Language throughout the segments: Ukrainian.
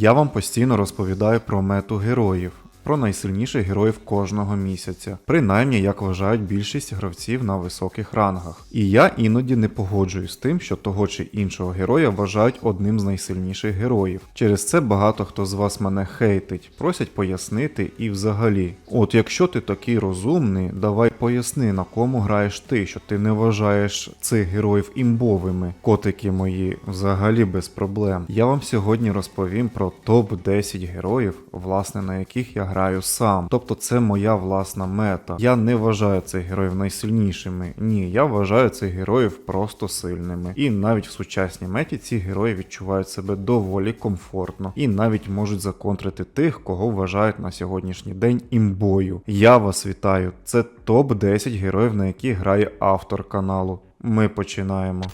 Я вам постійно розповідаю про мету героїв. Про найсильніших героїв кожного місяця, принаймні як вважають більшість гравців на високих рангах. І я іноді не погоджуюсь з тим, що того чи іншого героя вважають одним з найсильніших героїв. Через це багато хто з вас мене хейтить, просять пояснити і взагалі. От якщо ти такий розумний, давай поясни, на кому граєш ти, що ти не вважаєш цих героїв імбовими. Котики мої, взагалі без проблем. Я вам сьогодні розповім про топ 10 героїв, власне на яких я граю сам. Тобто це моя власна мета. Я не вважаю цих героїв найсильнішими. Ні, я вважаю цих героїв просто сильними. І навіть в сучасній меті ці герої відчувають себе доволі комфортно і навіть можуть законтрити тих, кого вважають на сьогоднішній день імбою. Я вас вітаю. Це топ 10 героїв, на які грає автор каналу. Ми починаємо.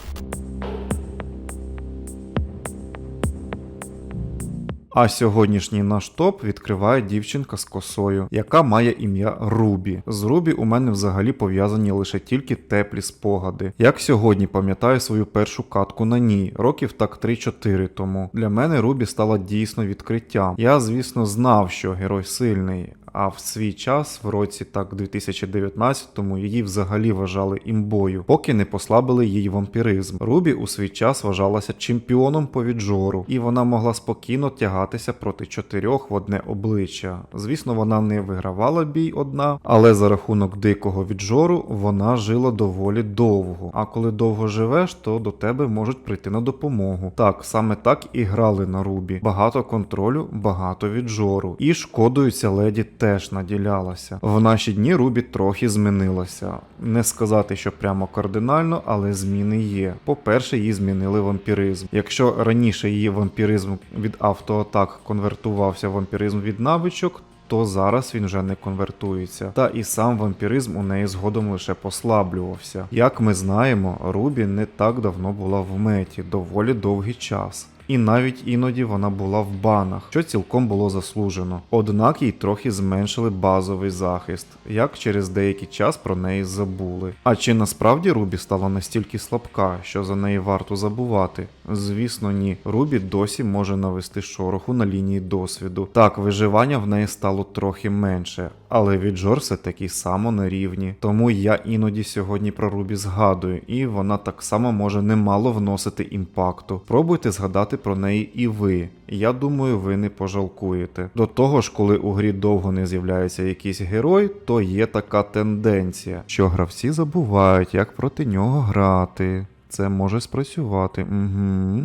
А сьогоднішній наш топ відкриває дівчинка з косою, яка має ім'я Рубі. З Рубі у мене взагалі пов'язані лише тільки теплі спогади. Як сьогодні пам'ятаю свою першу катку на ній, років так 3-4 тому. Для мене Рубі стала дійсно відкриттям. Я, звісно, знав, що герой сильний. А в свій час, в році так 2019-му, її взагалі вважали імбою, поки не послабили їй вампіризм. Рубі у свій час вважалася чемпіоном по віджору, і вона могла спокійно тягатися проти чотирьох в одне обличчя. Звісно, вона не вигравала бій одна, але за рахунок дикого віджору вона жила доволі довго. А коли довго живеш, то до тебе можуть прийти на допомогу. Так, саме так і грали на Рубі. Багато контролю, багато віджору. І шкодою ця леді теж наділялася. В наші дні Рубі трохи змінилася. Не сказати, що прямо кардинально, але зміни є. По-перше, її змінили вампіризм. Якщо раніше її вампіризм від автоатак конвертувався в вампіризм від навичок, то зараз він вже не конвертується. Та і сам вампіризм у неї згодом лише послаблювався. Як ми знаємо, Рубі не так давно була в меті, доволі довгий час. І навіть іноді вона була в банах, що цілком було заслужено. Однак їй трохи зменшили базовий захист, як через деякий час про неї забули. А чи насправді Рубі стала настільки слабка, що за неї варто забувати? Звісно, ні. Рубі досі може навести шороху на лінії досвіду. Так, виживання в неї стало трохи менше, але віджор все таки само на рівні. Тому я іноді сьогодні про Рубі згадую, і вона так само може немало вносити імпакту. Пробуйте згадати про неї і ви. Я думаю, ви не пожалкуєте. До того ж, коли у грі довго не з'являється якийсь герой, то є така тенденція, що гравці забувають, як проти нього грати. Це може спрацювати. Угу.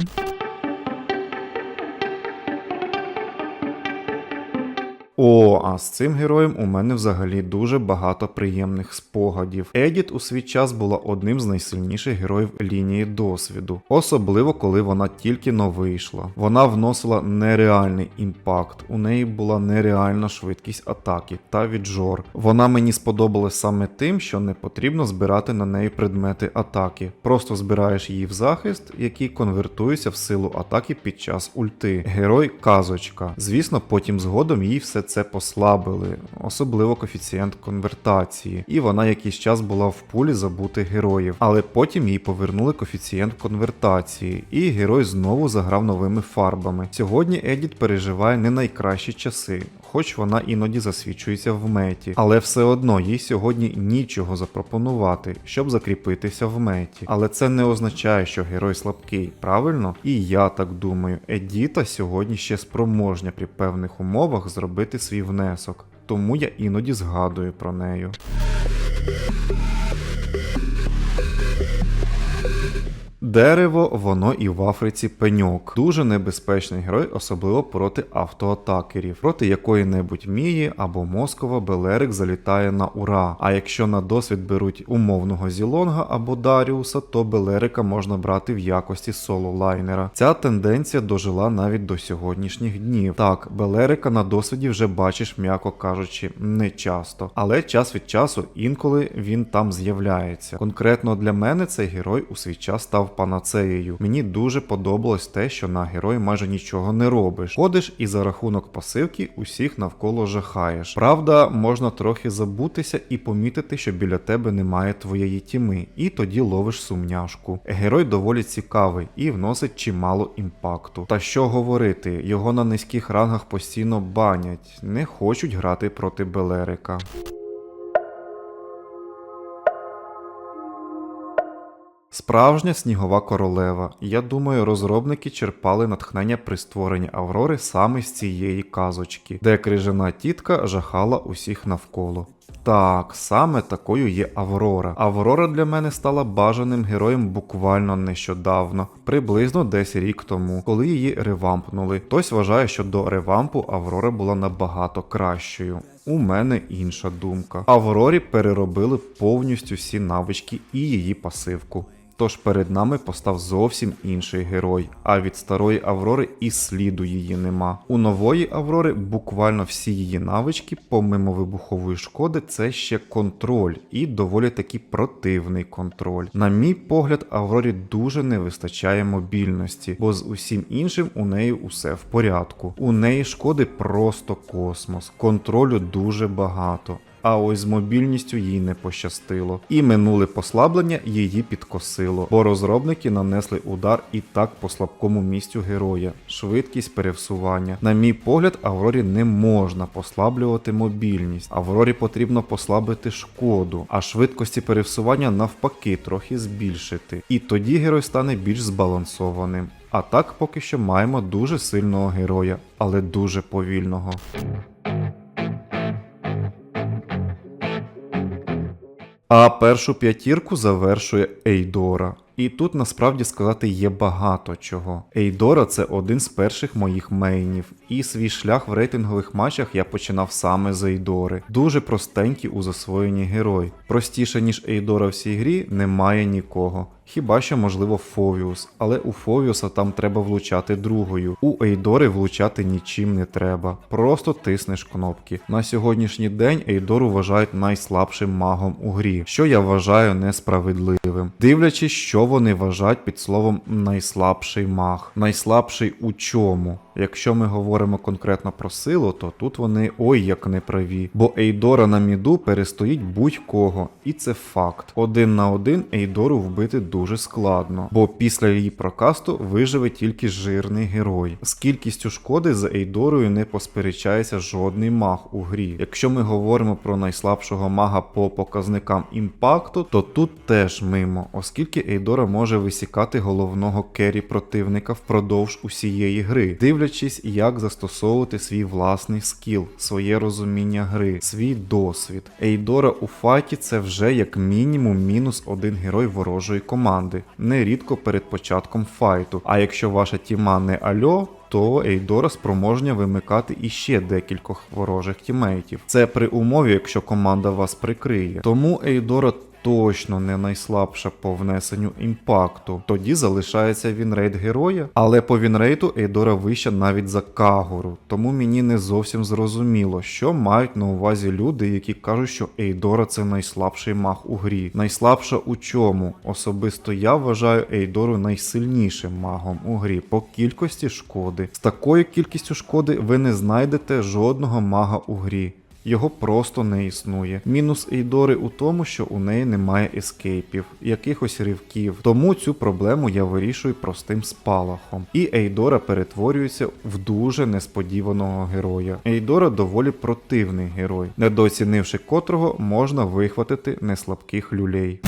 О, а з цим героєм у мене взагалі дуже багато приємних спогадів. Едіт у свій час була одним з найсильніших героїв лінії досвіду, особливо коли вона тільки но вийшла. Вона вносила нереальний імпакт, у неї була нереальна швидкість атаки та віджор. Вона мені сподобалась саме тим, що не потрібно збирати на неї предмети атаки. Просто збираєш її в захист, який конвертується в силу атаки під час ульти. Герой казочка. Звісно, потім згодом їй все це послабили, особливо коефіцієнт конвертації, і вона якийсь час була в пулі забутих героїв, але потім їй повернули коефіцієнт конвертації, і герой знову заграв новими фарбами. Сьогодні Едіт переживає не найкращі часи. Хоч вона іноді засвідчується в меті, але все одно їй сьогодні нічого запропонувати, щоб закріпитися в меті. Але це не означає, що герой слабкий, правильно? І я так думаю, Едіта сьогодні ще спроможня при певних умовах зробити свій внесок, тому я іноді згадую про нею. Дерево, воно і в Африці пеньок. Дуже небезпечний герой, особливо проти автоатакерів. Проти якої-небудь мії або Москова Белерик залітає на ура. А якщо на досвід беруть умовного Зілонга або Даріуса, то Белерика можна брати в якості соло-лайнера. Ця тенденція дожила навіть до сьогоднішніх днів. Так, Белерика на досвіді вже бачиш, м'яко кажучи, не часто. Але час від часу інколи він там з'являється. Конкретно для мене цей герой у свій час став панацеєю. Мені дуже подобалось те, що на герой майже нічого не робиш. Ходиш і за рахунок пасивки усіх навколо жахаєш. Правда, можна трохи забутися і помітити, що біля тебе немає твоєї тіми, і тоді ловиш сумняшку. Герой доволі цікавий і вносить чимало імпакту. Та що говорити, його на низьких рангах постійно банять, не хочуть грати проти Белерика. Справжня снігова королева. Я думаю, розробники черпали натхнення при створенні Аврори саме з цієї казочки, де крижана тітка жахала усіх навколо. Так, саме такою є Аврора. Аврора для мене стала бажаним героєм буквально нещодавно, приблизно десь рік тому, коли її ревампнули. Хтось вважає, що до ревампу Аврора була набагато кращою. У мене інша думка. Аврорі переробили повністю всі навички і її пасивку. Тож перед нами постав зовсім інший герой, а від старої Аврори і сліду її нема. У нової Аврори буквально всі її навички, помимо вибухової шкоди, це ще контроль і доволі таки противний контроль. На мій погляд, Аврорі дуже не вистачає мобільності, бо з усім іншим у неї усе в порядку. У неї шкоди просто космос, контролю дуже багато. А ось з мобільністю їй не пощастило. І минуле послаблення її підкосило, бо розробники нанесли удар і так по слабкому місцю героя, швидкість перевсування. На мій погляд, Аврорі не можна послаблювати мобільність. Аврорі потрібно послабити шкоду, а швидкості перевсування навпаки трохи збільшити. І тоді герой стане більш збалансованим. А так поки що маємо дуже сильного героя, але дуже повільного. А першу п'ятірку завершує Ейдора. І тут насправді сказати є багато чого. Ейдора це один з перших моїх мейнів, і свій шлях в рейтингових матчах я починав саме з Ейдори. Дуже простенький у засвоєнні герой. Простіше, ніж Ейдора в цій грі, немає нікого. Хіба що можливо Фовіус, але у Фовіуса там треба влучати другою. У Ейдори влучати нічим не треба. Просто тиснеш кнопки. На сьогоднішній день Ейдору вважають найслабшим магом у грі, що я вважаю несправедливим. Дивлячись, що вони вважають під словом найслабший маг. Найслабший у чому? Якщо ми говоримо конкретно про силу, то тут вони ой як не праві. Бо Ейдора на міду перестоїть будь-кого, і це факт. Один на один Ейдору вбити дуже складно, бо після її прокасту виживе тільки жирний герой. З кількістю шкоди за Ейдорою не посперечається жодний маг у грі. Якщо ми говоримо про найслабшого мага по показникам імпакту, то тут теж мимо, оскільки Ейдора може висікати головного кері противника впродовж усієї гри. Дивлячись, як застосовувати свій власний скіл, своє розуміння гри, свій досвід. Ейдора у файті це вже як мінімум мінус один герой ворожої команди, нерідко перед початком файту. А якщо ваша тіма не альо, то Ейдора спроможня вимикати іще декількох ворожих тімейтів. Це при умові, якщо команда вас прикриє. Тому Ейдора точно не найслабша по внесенню імпакту. Тоді залишається вінрейт героя, але по вінрейту Ейдора вища навіть за Кагору. Тому мені не зовсім зрозуміло, що мають на увазі люди, які кажуть, що Ейдора це найслабший маг у грі. Найслабша у чому? Особисто я вважаю Ейдору найсильнішим магом у грі по кількості шкоди. З такою кількістю шкоди ви не знайдете жодного мага у грі. Його просто не існує. Мінус Ейдори у тому, що у неї немає ескейпів, якихось ривків. Тому цю проблему я вирішую простим спалахом. І Ейдора перетворюється в дуже несподіваного героя. Ейдора доволі противний герой, недооцінивши котрого можна вихватити неслабких люлей.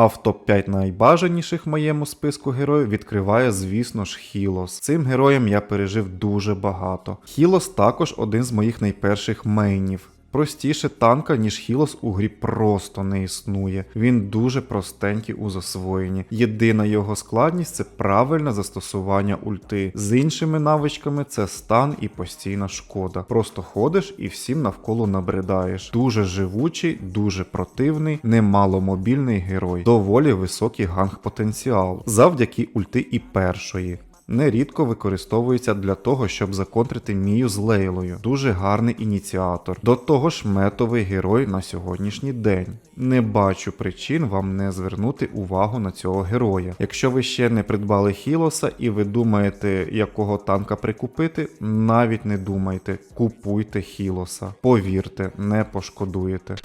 А в топ-5 найбажаніших в моєму списку героїв відкриває, звісно ж, Хілос. Цим героєм я пережив дуже багато. Хілос також один з моїх найперших мейнів. Простіше танка, ніж Хілос у грі просто не існує. Він дуже простенький у засвоєнні. Єдина його складність це правильне застосування ульти. З іншими навичками це стан і постійна шкода. Просто ходиш і всім навколо набридаєш. Дуже живучий, дуже противний, немаломобільний герой, доволі високий ганг потенціал завдяки ульти і першої. Нерідко використовується для того, щоб законтрити Мію з Лейлою. Дуже гарний ініціатор. До того ж, метовий герой на сьогоднішній день. Не бачу причин вам не звернути увагу на цього героя. Якщо ви ще не придбали Хілоса і ви думаєте, якого танка прикупити, навіть не думайте, купуйте Хілоса. Повірте, не пошкодуєте.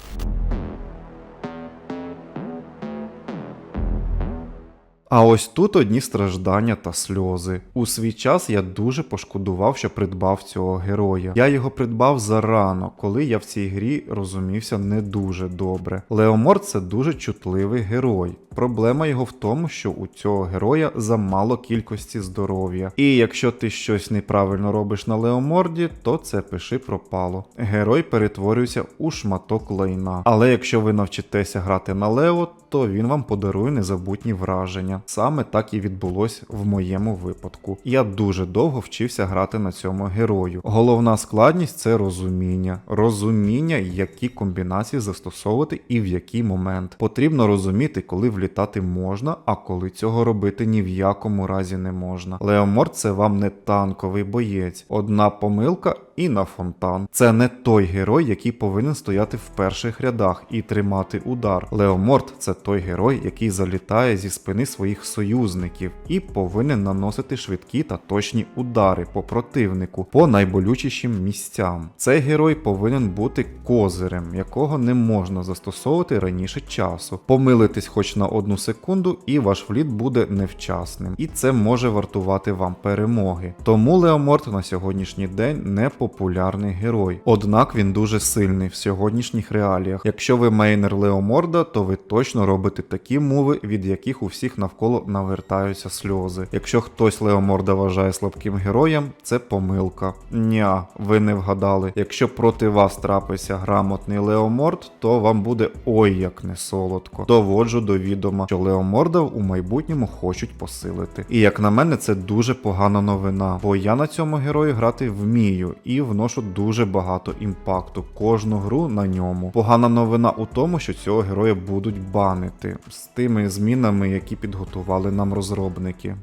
А ось тут одні страждання та сльози. У свій час я дуже пошкодував, що придбав цього героя. Я його придбав зарано, коли я в цій грі розумівся не дуже добре. Леоморд це дуже чутливий герой. Проблема його в тому, що у цього героя замало кількості здоров'я. І якщо ти щось неправильно робиш на Леоморді, то це пиши пропало. Герой перетворюється у шматок лайна. Але якщо ви навчитеся грати на Лео, то він вам подарує незабутні враження. Саме так і відбулось в моєму випадку. Я дуже довго вчився грати на цьому герою. Головна складність це розуміння. Розуміння, які комбінації застосовувати і в який момент. Потрібно розуміти, коли влітати можна, а коли цього робити ні в якому разі не можна. Леоморд це вам не танковий боєць. Одна помилка і на фонтан. Це не той герой, який повинен стояти в перших рядах і тримати удар. Леоморд це той герой, який залітає зі спини своїх союзників і повинен наносити швидкі та точні удари по противнику по найболючішим місцям. Цей герой повинен бути козирем, якого не можна застосовувати раніше часу. Помилитись хоч на одну секунду, і ваш фліт буде невчасним. І це може вартувати вам перемоги. Тому Леоморд на сьогоднішній день не популярний герой. Однак він дуже сильний в сьогоднішніх реаліях. Якщо ви мейнер Леоморда, то ви точно робите такі мови, від яких у всіх навколо навертаються сльози. Якщо хтось Леоморда вважає слабким героєм, це помилка. Ня, ви не вгадали. Якщо проти вас трапиться грамотний Леоморд, то вам буде ой як не солодко. Доводжу до відома, що Леоморда у майбутньому хочуть посилити. І як на мене, це дуже погана новина, бо я на цьому герої грати вмію і вношу дуже багато імпакту кожну гру на ньому. Погана новина у тому, що цього героя будуть банити з тими змінами, які підготували нам розробники.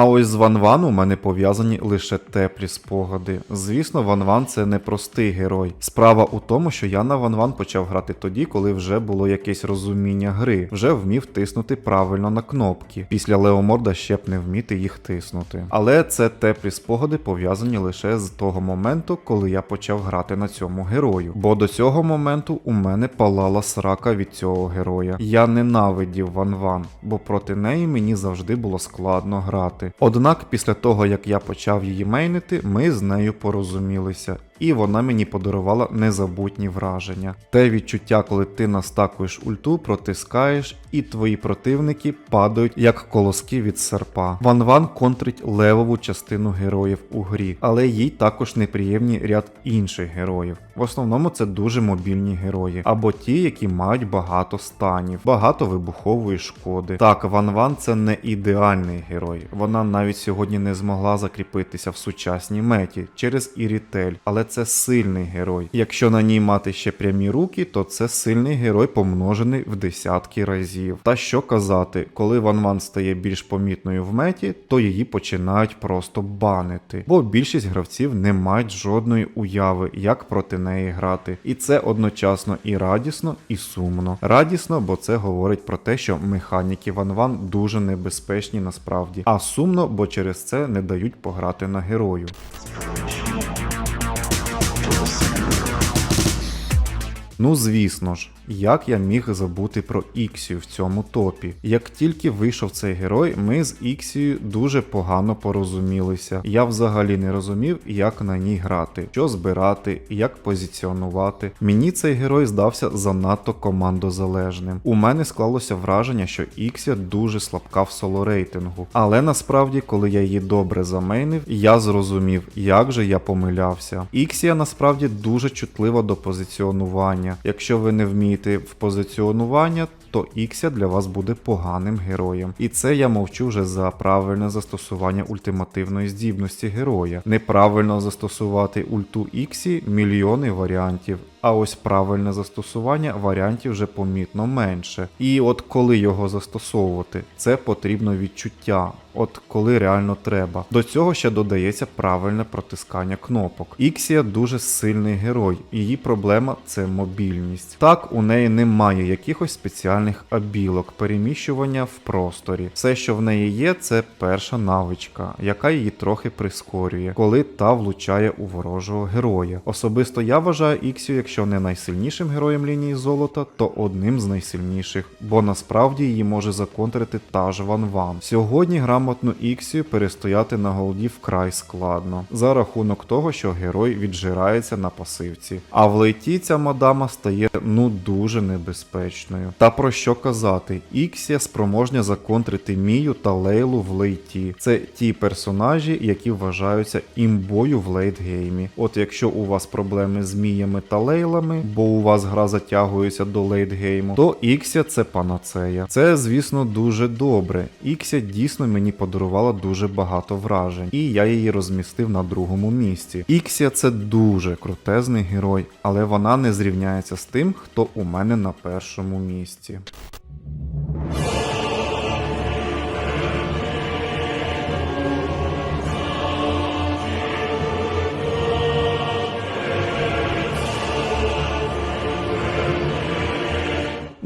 А ось з Ван Ван у мене пов'язані лише теплі спогади. Звісно, Ван Ван це не простий герой. Справа у тому, що я на Ван Ван почав грати тоді, коли вже було якесь розуміння гри, вже вмів тиснути правильно на кнопки. Після Леоморда ще б не вміти їх тиснути. Але це теплі спогади пов'язані лише з того моменту, коли я почав грати на цьому герою. Бо до цього моменту у мене палала срака від цього героя. Я ненавидів Ван Ван, бо проти неї мені завжди було складно грати. Однак, після того як я почав її мейнити, ми з нею порозумілися. І вона мені подарувала незабутні враження. Те відчуття, коли ти настакуєш ульту, протискаєш, і твої противники падають як колоски від серпа. Ван Ван контрить левову частину героїв у грі, але їй також неприємні ряд інших героїв. В основному це дуже мобільні герої, або ті, які мають багато станів, багато вибухової шкоди. Так, Ван Ван це не ідеальний герой. Вона навіть сьогодні не змогла закріпитися в сучасній меті через Ірітель, але це сильний герой. Якщо на ній мати ще прямі руки, то це сильний герой помножений в десятки разів. Та що казати, коли Ван Ван стає більш помітною в меті, то її починають просто банити. Бо більшість гравців не мають жодної уяви, як проти неї грати. І це одночасно і радісно, і сумно. Радісно, бо це говорить про те, що механіки Ван Ван дуже небезпечні насправді. А сумно, бо через це не дають пограти на герою. Ну звісно ж, як я міг забути про Іксію в цьому топі. Як тільки вийшов цей герой, ми з Іксією дуже погано порозумілися. Я взагалі не розумів, як на ній грати, що збирати, як позиціонувати. Мені цей герой здався занадто командозалежним. У мене склалося враження, що Іксія дуже слабка в соло рейтингу. Але насправді, коли я її добре замейнив, я зрозумів, як же я помилявся. Іксія насправді дуже чутлива до позиціонування. Якщо ви не вмієте в позиціонування, то Ікся для вас буде поганим героєм. І це я мовчу вже за правильне застосування ультимативної здібності героя. Неправильно застосувати ульту Іксі мільйони варіантів. А ось правильне застосування варіантів вже помітно менше. І от коли його застосовувати, це потрібно відчуття. От коли реально треба. До цього ще додається правильне протискання кнопок. Іксія дуже сильний герой, її проблема це мобільність. Так, у неї немає якихось спеціальних абілок, переміщування в просторі. Все, що в неї є, це перша навичка, яка її трохи прискорює, коли та влучає у ворожого героя. Особисто я вважаю Іксію, якщо не найсильнішим героєм лінії золота, то одним з найсильніших, бо насправді її може законтрити та ж Ван Ван. Сьогодні грамотну Іксію перестояти на голді вкрай складно, за рахунок того, що герой віджирається на пасивці. А в лейті ця мадама стає ну дуже небезпечною. Та про що казати? Іксія спроможня законтрити Мію та Лейлу в лейті. Це ті персонажі, які вважаються імбою в лейтгеймі. От якщо у вас проблеми з Міями та Лейлами, бо у вас гра затягується до лейтгейму, то Іксія це панацея. Це, звісно, дуже добре. Іксія дійсно мені подарувала дуже багато вражень, і я її розмістив на другому місці. Іксія це дуже крутезний герой, але вона не зрівняється з тим, хто у мене на першому місці.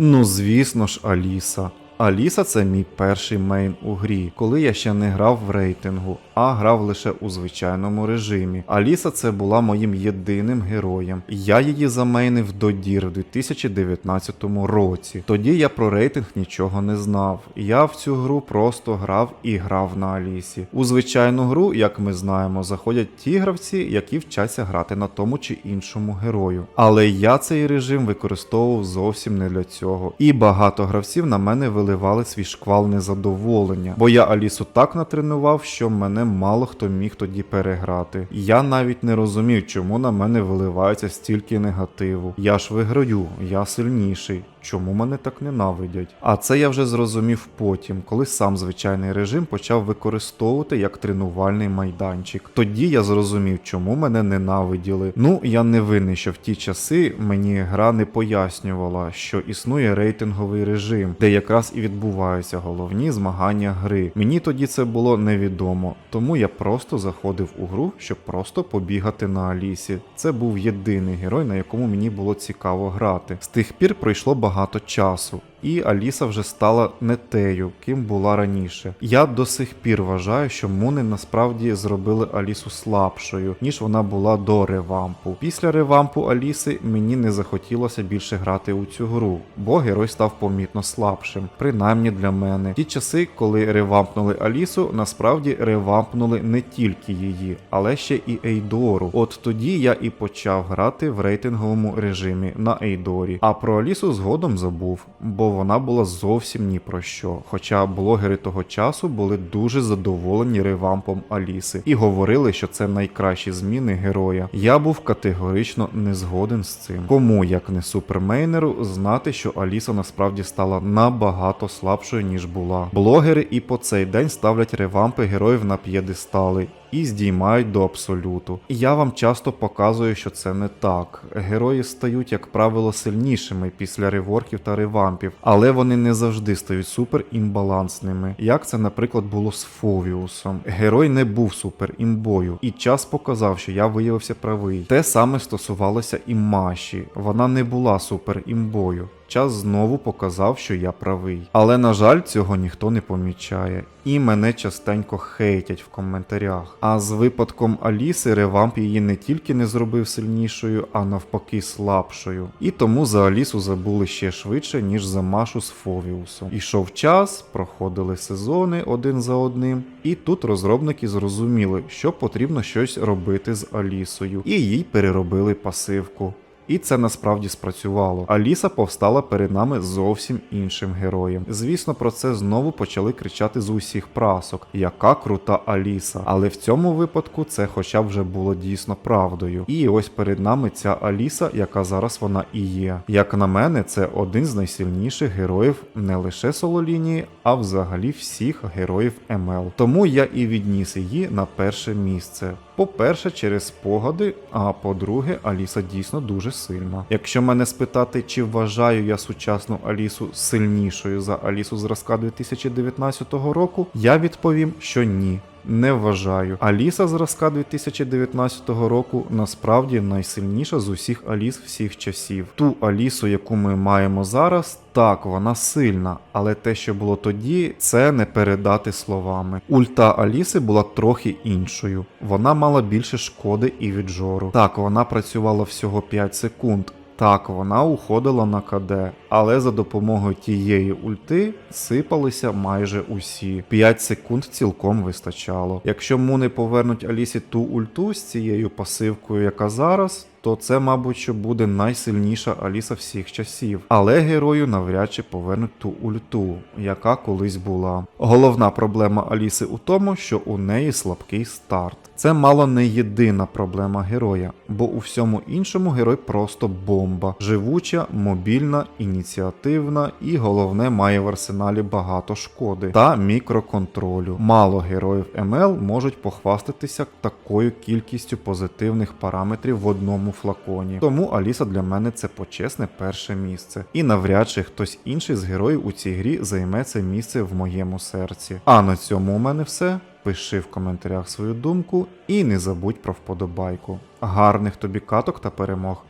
Ну, звісно ж, Аліса. Аліса це мій перший мейн у грі, коли я ще не грав в рейтингу, а грав лише у звичайному режимі. Аліса це була моїм єдиним героєм. Я її замейнив до дір в 2019 році. Тоді я про рейтинг нічого не знав. Я в цю гру просто грав і грав на Алісі. У звичайну гру, як ми знаємо, заходять ті гравці, які вчаться грати на тому чи іншому герою. Але я цей режим використовував зовсім не для цього. І багато гравців на мене виливали свій шквал незадоволення, бо я Алісу так натренував, що мене мало хто міг тоді переграти. Я навіть не розумів, чому на мене виливається стільки негативу. Я ж виграю, я сильніший. Чому мене так ненавидять? А це я вже зрозумів потім, коли сам звичайний режим почав використовувати як тренувальний майданчик. Тоді я зрозумів, чому мене ненавиділи. Ну, я не винний, що в ті часи мені гра не пояснювала, що існує рейтинговий режим, де якраз і відбуваються головні змагання гри. Мені тоді це було невідомо, тому я просто заходив у гру, щоб просто побігати на Алісі. Це був єдиний герой, на якому мені було цікаво грати. З тих пір пройшло багато часу. І Аліса вже стала не тею, ким була раніше. Я до сих пір вважаю, що Муни насправді зробили Алісу слабшою, ніж вона була до ревампу. Після ревампу Аліси мені не захотілося більше грати у цю гру, бо герой став помітно слабшим, принаймні для мене. Ті часи, коли ревампнули Алісу, насправді ревампнули не тільки її, але ще і Ейдору. От тоді я і почав грати в рейтинговому режимі на Ейдорі. А про Алісу згодом забув, бо вона була зовсім ні про що. Хоча блогери того часу були дуже задоволені ревампом Аліси і говорили, що це найкращі зміни героя. Я був категорично не згоден з цим. Кому, як не супермейнеру, знати, що Аліса насправді стала набагато слабшою, ніж була. Блогери і по цей день ставлять ревампи героїв на п'єдестали. І здіймають до абсолюту. І я вам часто показую, що це не так. Герої стають, як правило, сильнішими після реворків та ревампів, але вони не завжди стають супер імбалансними. Як це, наприклад, було з Фовіусом. Герой не був супер імбою, і час показав, що я виявився правий. Те саме стосувалося і Маші. Вона не була супер імбою. Час знову показав, що я правий. Але, на жаль, цього ніхто не помічає. І мене частенько хейтять в коментарях. А з випадком Аліси ревамп її не тільки не зробив сильнішою, а навпаки слабшою. І тому за Алісу забули ще швидше, ніж за Машу з Фовіусом. Ішов час, проходили сезони один за одним, і тут розробники зрозуміли, що потрібно щось робити з Алісою, і їй переробили пасивку. І це насправді спрацювало. Аліса повстала перед нами зовсім іншим героєм. Звісно, про це знову почали кричати з усіх прасок, яка крута Аліса. Але в цьому випадку це хоча б вже було дійсно правдою. І ось перед нами ця Аліса, яка зараз вона і є. Як на мене, це один з найсильніших героїв не лише соло-лінії, а взагалі всіх героїв МЛ. Тому я і відніс її на перше місце. По-перше, через спогади, а по-друге, Аліса дійсно дуже сильна. Якщо мене спитати, чи вважаю я сучасну Алісу сильнішою за Алісу зразка 2019 року, я відповім, що ні. Не вважаю. Аліса зразка 2019 року насправді найсильніша з усіх Аліс всіх часів. Ту Алісу, яку ми маємо зараз, так, вона сильна, але те, що було тоді, це не передати словами. Ульта Аліси була трохи іншою. Вона мала більше шкоди і віджору. Так, вона працювала всього 5 секунд. Так, вона уходила на КД, але за допомогою тієї ульти сипалися майже усі. 5 секунд цілком вистачало. Якщо муни повернуть Алісі ту ульту з цією пасивкою, яка зараз, то це, мабуть, що буде найсильніша Аліса всіх часів. Але герою навряд чи повернуть ту ульту, яка колись була. Головна проблема Аліси у тому, що у неї слабкий старт. Це мало не єдина проблема героя, бо у всьому іншому герой просто бомба, живуча, мобільна, ініціативна і головне має в арсеналі багато шкоди та мікроконтролю. Мало героїв МЛ можуть похвастатися такою кількістю позитивних параметрів в одному флаконі. Тому Аліса для мене це почесне перше місце. І навряд чи хтось інший з героїв у цій грі займе це місце в моєму серці. А на цьому у мене все. Пиши в коментарях свою думку і не забудь про вподобайку. Гарних тобі каток та перемог.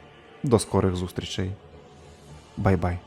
До скорих зустрічей. Bye bye.